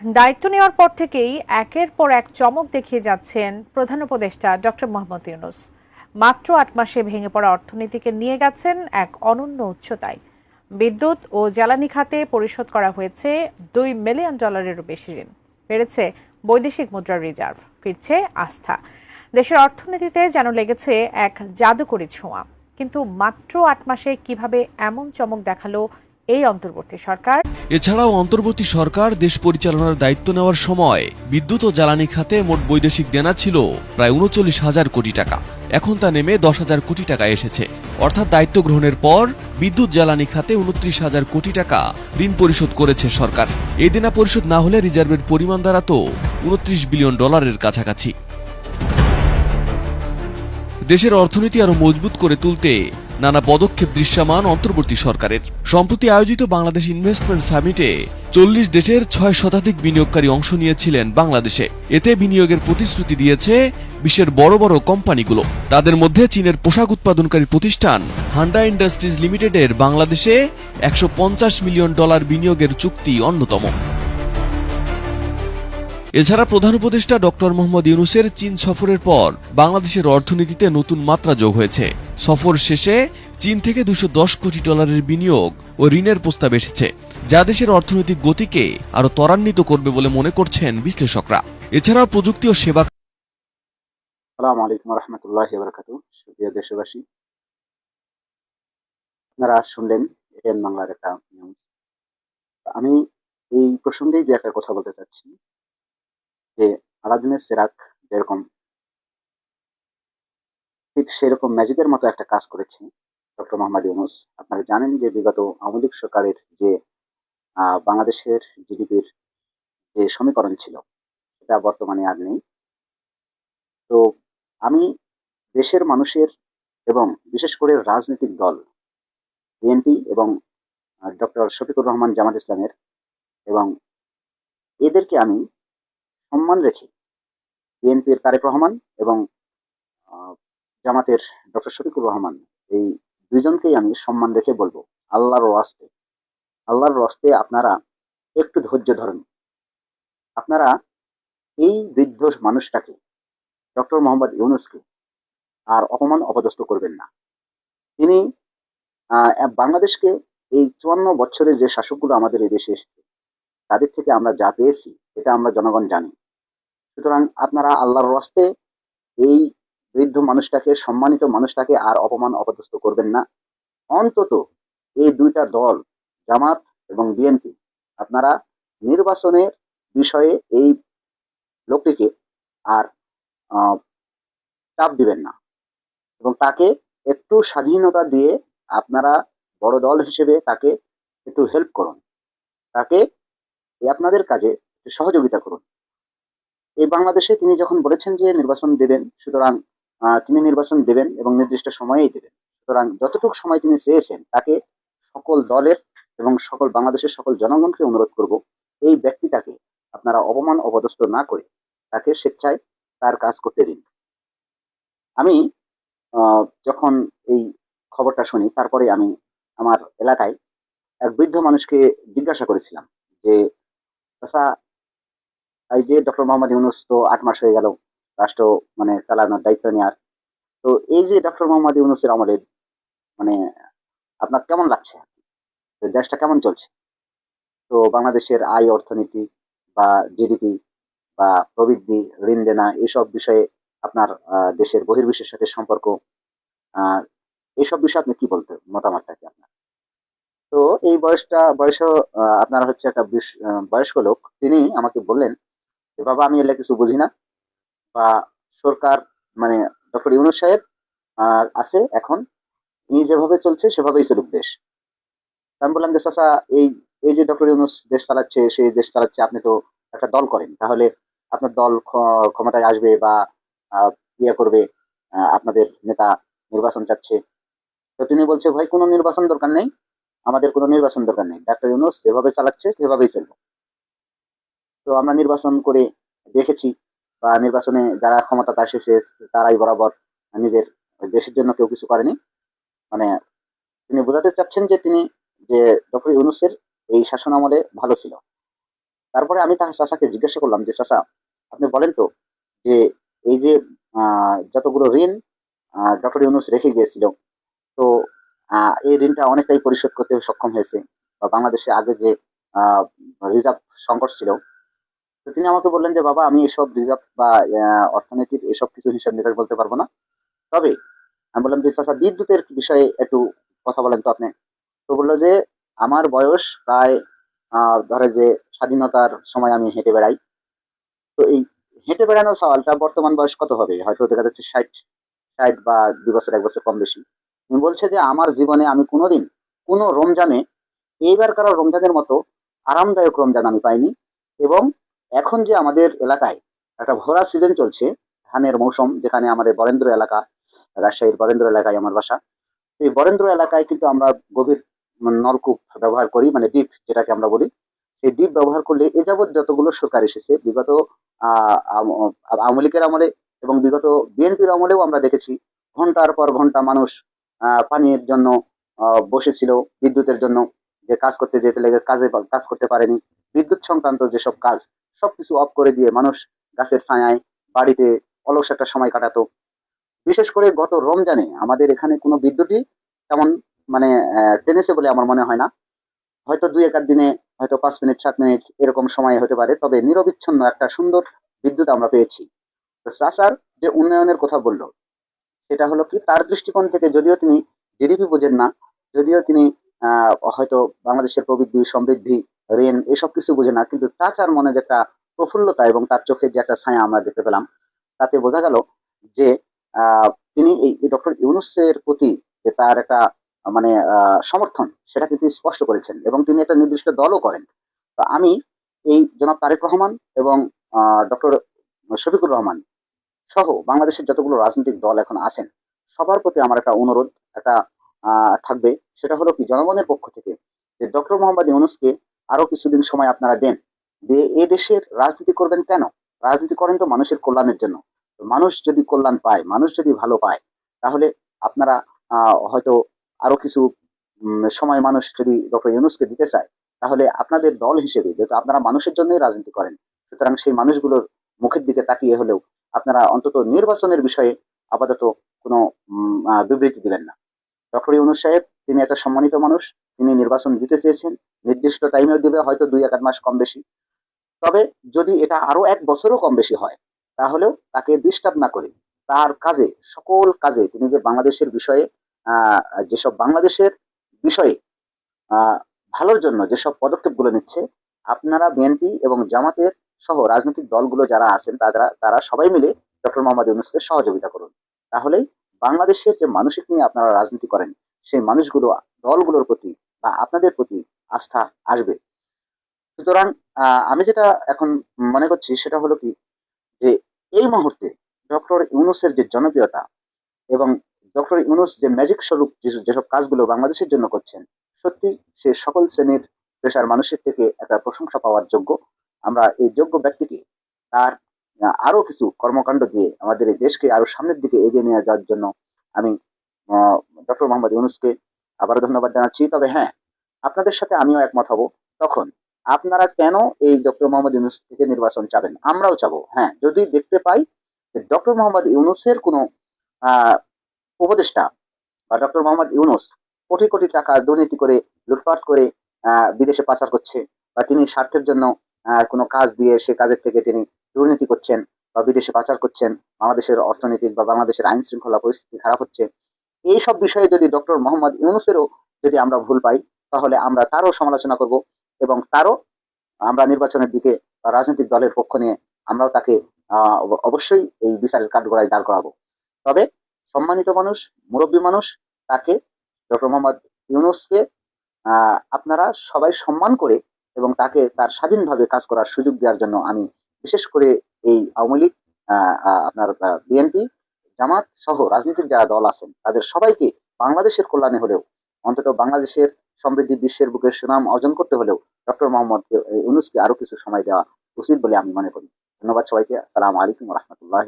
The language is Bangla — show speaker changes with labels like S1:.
S1: দায়িত্ব নেওয়ার পর থেকেই একের পর এক চমক দেখিয়ে যাচ্ছেন প্রধান উপদেষ্টা ডক্টর মোহাম্মদ ইউনুস। মাত্র আট মাসে ভেঙে পড়া অর্থনীতিকে নিয়ে গেছেন এক অনন্য উচ্চতায়। বিদ্যুৎ ও জ্বালানি খাতে পরিশোধ করা হয়েছে দুই মিলিয়ন ডলারেরও বেশি ঋণ। বেড়েছে বৈদেশিক মুদ্রার রিজার্ভ, ফিরছে আস্থা। দেশের অর্থনীতিতে যেন লেগেছে এক জাদুকরি ছোঁয়া। কিন্তু মাত্র আট মাসে কীভাবে এমন চমক দেখাল এই অন্তর্বর্তী সরকার।
S2: এছাড়াও অন্তর্বর্তী সরকার দেশ পরিচালনার দায়িত্ব নেওয়ার সময় বিদ্যুৎ ও জ্বালানি খাতে মোট বৈদেশিক দেনা ছিল প্রায় উনচল্লিশ হাজার কোটি টাকা। এখন তা নেমে দশ হাজার কোটি টাকা এসেছে। অর্থাৎ দায়িত্ব গ্রহণের পর বিদ্যুৎ জ্বালানি খাতে উনত্রিশ হাজার কোটি টাকা ঋণ পরিশোধ করেছে সরকার। এই দেনা পরিশোধ না হলে রিজার্ভের পরিমাণ দাঁড়াতো উনত্রিশ বিলিয়ন ডলারের কাছাকাছি। দেশের অর্থনীতি আরও মজবুত করে তুলতে নানা পদক্ষেপ দৃশ্যমান অন্তর্বর্তী সরকারের। সম্প্রতি আয়োজিত বাংলাদেশ ইনভেস্টমেন্ট সামিটে চল্লিশ দেশের ছয় শতাধিক বিনিয়োগকারী অংশ নিয়েছিলেন বাংলাদেশে। এতে বিনিয়োগের প্রতিশ্রুতি দিয়েছে বিশ্বের বড় বড় কোম্পানিগুলো। তাদের মধ্যে চীনের পোশাক উৎপাদনকারী প্রতিষ্ঠান হান্ডা ইন্ডাস্ট্রিজ লিমিটেডের বাংলাদেশে একশো পঞ্চাশ মিলিয়ন ডলার বিনিয়োগের চুক্তি অন্যতম। এছাড়া প্রধান উপদেষ্টা ডক্টর মোহাম্মদ ইউনুসের চীন সফরের পর বাংলাদেশের অর্থনীতিতে নতুন মাত্রা যোগ হয়েছে। সফর শেষে চীন থেকে দুশো কোটি ডলারের বিনিয়োগ ও ঋণের প্রস্তাব এসেছে, যা দেশের অর্থনৈতিক গতিকে আরও ত্বরান্বিত করবে বলে মনে করছেন বিশ্লেষকরা। এছাড়াও প্রযুক্তি ও সেবা
S3: আসসালামু আলাইকুম রহমতুল্লাহ সুপ্রিয় দেশবাসী, আপনারা শুনলেন এন বাংলার একটা নিউজ আমি এই প্রসঙ্গেই যে একটা কথা বলতে চাচ্ছি, যে আলাদিনের সেরাক যেরকম, ঠিক সেরকম ম্যাজিকের মতো একটা কাজ করেছে ডক্টর মোহাম্মদ ইউনুস, আপনারা জানেন যে বিগত আওয়ামী লীগ সরকারের যে বাংলাদেশের জিডিপির যে সমীকরণ ছিল, সেটা বর্তমানে আর নেই। তো আমি দেশের মানুষের এবং বিশেষ করে রাজনৈতিক দল, বিএনপি এবং ডক্টর শফিকুর রহমান জামাত ইসলামের এবং এদেরকে আমি সম্মান রেখে বিএনপির তারেক রহমান এবং জামাতের ডক্টর শফিকুর রহমান এই দুইজনকেই আমি সম্মান রেখে বলব, আল্লাহর ওয়াস্তে। আল্লাহর ওয়াস্তে আপনারা একটু ধৈর্য ধরেন। আপনারা এই বৃদ্ধ মানুষটাকে, ডক্টর মোহাম্মদ ইউনুসকে আর অপমান অপদস্থ করবেন না। তিনি বাংলাদেশকে এই চুয়ান্ন বছরে যে শাসকগুলো আমাদের এই দেশে এসেছে, তাদের থেকে আমরা যা পেয়েছি, এটা আমরা জনগণ জানি। সুতরাং আপনারা আল্লাহর রস্তে এই বৃদ্ধ মানুষটাকে, সম্মানিত মানুষটাকে আর অপমান অপদস্থ করবেন না। অন্তত এই দুইটা দল, জামাত এবং বিএনপি, আপনারা নির্বাচনের বিষয়ে এই লোকটিকে আর চাপ দিবেন না। এবং তাকে একটু স্বাধীনতা দিয়ে আপনারা বড় দল হিসেবে তাকে একটু হেল্প করুন। তাকে আপনাদের কাজে সহযোগিতা করুন। এই বাংলাদেশে তিনি যখন বলেছেন যে নির্বাচন দেবেন, সুতরাং তিনি নির্বাচন দেবেন এবং নির্দিষ্ট সময়েই দেবেন। সুতরাং যতটুকু সময় তিনি চেয়েছেন, তাকে সকল দলের এবং সকল বাংলাদেশের সকল জনগণকে অনুরোধ করব, এই ব্যক্তিটাকে আপনারা অপমান, অপদস্থ না করে তাকে স্বেচ্ছায় তার কাজ করতে দিন। আমি যখন এই খবরটা শুনি, তারপরে আমি আমার এলাকায় এক বৃদ্ধ মানুষকে জিজ্ঞাসা করেছিলাম যে এই যে ডক্টর মোহাম্মদ ইউনুস তো আট মাস হয়ে গেল রাষ্ট্র মানে চালানোর দায়িত্ব নেওয়ার তো এই যে ডক্টর মোহাম্মদ ইউনুসের আমলে মানে আপনার কেমন লাগছে? দেশটা কেমন চলছে? তো বাংলাদেশের আয় অর্থনীতি বা জিডিপি বা প্রবৃদ্ধি ঋণ দেনা এসব বিষয়ে আপনার দেশের বহির্বিশ্বের সাথে সম্পর্ক আহ, এইসব বিষয়ে আপনি কি বলতে মতামতটা কি আপনার? তো এই বয়সটা বয়স আপনার হচ্ছে একটা বয়স্ক লোক। তিনি আমাকে বললেন যে বাবা আমি এগুলা কিছু বুঝি না। বা সরকার মানে ডক্টর ইউনুস সাহেব আছে এখন। ইনি যেভাবে চলছে, সেভাবেই চলুক দেশ। আমি বললাম যে, চাচা, এই এই যে ডক্টর ইউনুস দেশ চালাচ্ছে, সেই দেশ চালাচ্ছে, আপনি তো একটা দল করেন। তাহলে আপনার দল ক্ষ- ক্ষমতায় আসবে বা ইয়ে করবে আপনাদের নেতা নির্বাচন চাচ্ছে। তো তিনি বলছে, ভাই, কোনো নির্বাচন দরকার নেই। আমাদের কোনো নির্বাচন দরকার নেই। ডাক্তার ইউনুস যেভাবে চালাচ্ছে, সেভাবেই চলবে। তো আমরা নির্বাচন করে দেখেছি বা নির্বাচনে যারা ক্ষমতা এসেছে, তারাই বরাবর নিজের দেশের জন্য কেউ কিছু করেনি। মানে তিনি বোঝাতে চাচ্ছেন যে তিনি যে ডক্টর ইউনুসের এই শাসন আমলে ভালো ছিল। তারপরে আমি তার চাচাকে জিজ্ঞাসা করলাম যে, চাচা, আপনি বলেন তো যে এই যে যতগুলো ঋণ ডক্টর ইউনুস রেখে গিয়েছিল, তো এই ঋণটা অনেকটাই পরিশোধ করতে সক্ষম হয়েছে বা বাংলাদেশে আগে যে রিজার্ভ সংকট ছিল তো তিনি আমাকে বললেন যে, বাবা, আমি এসব রিজার্ভ বা অর্থনীতির এসব কিছু হিসাব নিকাশ বলতে পারব না। তবে আমি বললাম যে চাচা বিদ্যুতের বিষয়ে একটু কথা বলেন তো আপনি। তো বলল যে, আমার বয়স প্রায় ধরে যে, স্বাধীনতার সময় আমি হেঁটে বেড়াই। তো এই হেঁটে বেড়ানো সওয়ালটা বর্তমান বয়স কত হবে? হয়তো দেখা যাচ্ছে ষাট ষাট বা দুই বছর, এক বছর কম বেশি। বলছে যে, আমার জীবনে আমি কোনোদিন, কোনো রমজানে, এইবার কারও রমজানের মতো আরামদায়ক রমজান আমি পাইনি এবং এখন যে আমাদের এলাকায় একটা ভরা সিজন চলছে, ধানের মৌসুম, যেখানে আমাদের বরেন্দ্র এলাকা, রাজশাহীর বরেন্দ্র এলাকায় আমার বাসা, এই বরেন্দ্র এলাকায় কিন্তু আমরা গভীর নলকূপ ব্যবহার করি মানে ডিপ যেটাকে আমরা বলি। সেই ডিপ ব্যবহার করলে এ যাবৎ যতগুলো সরকার এসেছে, বিগত আওয়ামী লীগের আমলে এবং বিগত বিএনপির আমলেও আমরা দেখেছি, ঘণ্টার পর ঘণ্টা মানুষ পানির জন্য বসেছিল বিদ্যুতের জন্য, যে কাজ করতে যেতে লেগে কাজে, কাজ করতে পারেনি। বিদ্যুৎ সংক্রান্ত যেসব কাজ সবকিছু অফ করে দিয়ে মানুষ গাছের ছায়ায়, বাড়িতে অলস একটা সময় কাটাতো। বিশেষ করে গত রমজানে আমাদের এখানে কোনো বিদ্যুৎই তেমন মানে টেনেছে বলে আমার মনে হয় না। হয়তো দুই এক আধ দিনে, হয়তো পাঁচ মিনিট, সাত মিনিট এরকম সময় হতে পারে, তবে নিরবিচ্ছিন্ন একটা সুন্দর বিদ্যুৎ আমরা পেয়েছি। তো চাষার যে উন্নয়নের কথা বলল, সেটা হলো কি, তার দৃষ্টিকোণ থেকে যদিও তিনি জিডিপি বোঝেন না, যদিও তিনি হয়তো বাংলাদেশের প্রবৃদ্ধি, সমৃদ্ধি ঋণ এসব কিছু বুঝে না, কিন্তু চাচার মনে যে একটা প্রফুল্লতা এবং তার চোখে যে একটা ছায়া আমরা দেখতে পেলাম, তাতে বোঝা গেল যে তিনি এই ডক্টর ইউনুসের প্রতি যে তার একটা মানে সমর্থন সেটা কিন্তু স্পষ্ট করেছেন এবং তিনি একটা নির্দিষ্ট দলও করেন। তো আমি এই জনাব তারেক রহমান এবং ডক্টর শফিকুর রহমান সহ বাংলাদেশের যতগুলো রাজনৈতিক দল এখন আছেন, সবার প্রতি আমার একটা অনুরোধ, একটা থাকবে। সেটা হলো কি, জনগণের পক্ষ থেকে যে ডক্টর মোহাম্মদ ইউনুসকে আরও কিছুদিন সময় আপনারা দেন। দিয়ে এ দেশের রাজনীতি করবেন কেন? রাজনীতি করেন তো মানুষের কল্যাণের জন্য। মানুষ যদি কল্যাণ পায়, মানুষ যদি ভালো পায়, তাহলে আপনারা হয়তো আরও কিছু সময় মানুষ যদি ডক্টর ইউনুসকে দিতে চায়, তাহলে আপনাদের দল হিসেবে, যেহেতু আপনারা মানুষের জন্যই রাজনীতি করেন, সুতরাং সেই মানুষগুলোর মুখের দিকে তাকিয়ে হলেও আপনারা অন্তত নির্বাচনের বিষয়ে আপাতত কোনো বিবৃতি দিবেন না। ডক্টর ইউনুস সাহেব, তিনি একটা সম্মানিত মানুষ, তিনি নির্বাচন দিতে চেয়েছেন, নির্দিষ্ট টাইমেও দিবে, হয়তো দুই এক মাস কম বেশি। তবে যদি এটা আরও এক বছরও কম বেশি হয়, তাহলেও তাকে ডিস্টার্ব না করে। তার কাজে, সকল কাজে তিনি যে বাংলাদেশের বিষয়ে যেসব বাংলাদেশের বিষয়ে ভালোর জন্য যেসব পদক্ষেপগুলো নিচ্ছে, আপনারা বিএনপি এবং জামাতের সহ রাজনৈতিক দলগুলো যারা আছেন, তারা তারা সবাই মিলে ডক্টর মোহাম্মদ ইউনুসকে সহযোগিতা করুন। তাহলেই বাংলাদেশের যে মানসিক নিয়ে আপনারা রাজনীতি করেন, সেই মানুষগুলো, দলগুলোর প্রতি বা আপনাদের প্রতি আস্থা আসবে। সুতরাং আমি যেটা এখন মনে করছি সেটা হলো কি, যে এই মুহূর্তে ডক্টর ইউনুসের যে জনপ্রিয়তা এবং ডক্টর ইউনুস যে ম্যাজিক স্বরূপ যেসব কাজগুলো বাংলাদেশের জন্য করছেন, সত্যি সে সকল শ্রেণির পেশার মানুষের থেকে একটা প্রশংসা পাওয়ার যোগ্য। আমরা এই যোগ্য ব্যক্তিকে তার আরও কিছু কর্মকাণ্ড দিয়ে আমাদের এই দেশকে আরও সামনের দিকে এগিয়ে নিয়ে যাওয়ার জন্য আমি ডক্টর মোহাম্মদ ইউনুসকে আবারও ধন্যবাদ জানাচ্ছি। তবে হ্যাঁ আপনাদের সাথে আমিও একমত হব। তখন আপনারা কেন এই ডক্টর মোহাম্মদ ইউনুস থেকে নির্বাচন চাবেন? আমরাও চাবো। হ্যাঁ যদি দেখতে পাই যে ডক্টর মোহাম্মদ ইউনুসের কোনো উপদেষ্টা বা ডক্টর মোহাম্মদ ইউনুস কোটি কোটি টাকা দুর্নীতি করে, লুটপাট করে বিদেশে পাচার করছে বা তিনি স্বার্থের জন্য কোনো কাজ দিয়ে সে কাজের থেকে তিনি দুর্নীতি করছেন বা বিদেশে পাচার করছেন, বাংলাদেশের অর্থনৈতিক বা বাংলাদেশের আইন শৃঙ্খলা পরিস্থিতি খারাপ হচ্ছে এই সব বিষয়ে যদি ডক্টর মোহাম্মদ ইউনুসেরও যদি আমরা ভুল পাই, তাহলে আমরা তারও সমালোচনা করব এবং তারও আমরা নির্বাচনের দিকে রাজনৈতিক দলের পক্ষ নিয়ে আমরাও তাকে অবশ্যই এই বিচারের কাঠগড়ায় দাঁড় করাবো। তবে সম্মানিত মানুষ, মুরব্বী মানুষ, তাকে ডক্টর মোহাম্মদ ইউনুসকে আপনারা সবাই সম্মান করে এবং তাকে তার স্বাধীনভাবে কাজ করার সুযোগ দেওয়ার জন্য আমি বিশেষ করে এই আওয়ামী লীগ আপনার বিএনপি, জামাত সহ রাজনীতির যারা দল আছেন, তাদের সবাইকে বাংলাদেশের কল্যাণে হলেও, অন্তত বাংলাদেশের সমৃদ্ধি বিশ্বের বুকে সুনাম অর্জন করতে হলেও ডক্টর মোহাম্মদ ইউনুসকে আরও কিছু সময় দেওয়া উচিত বলে আমি মনে করি। ধন্যবাদ সবাইকে। আসসালামু আলাইকুম রহমতুল্লাহ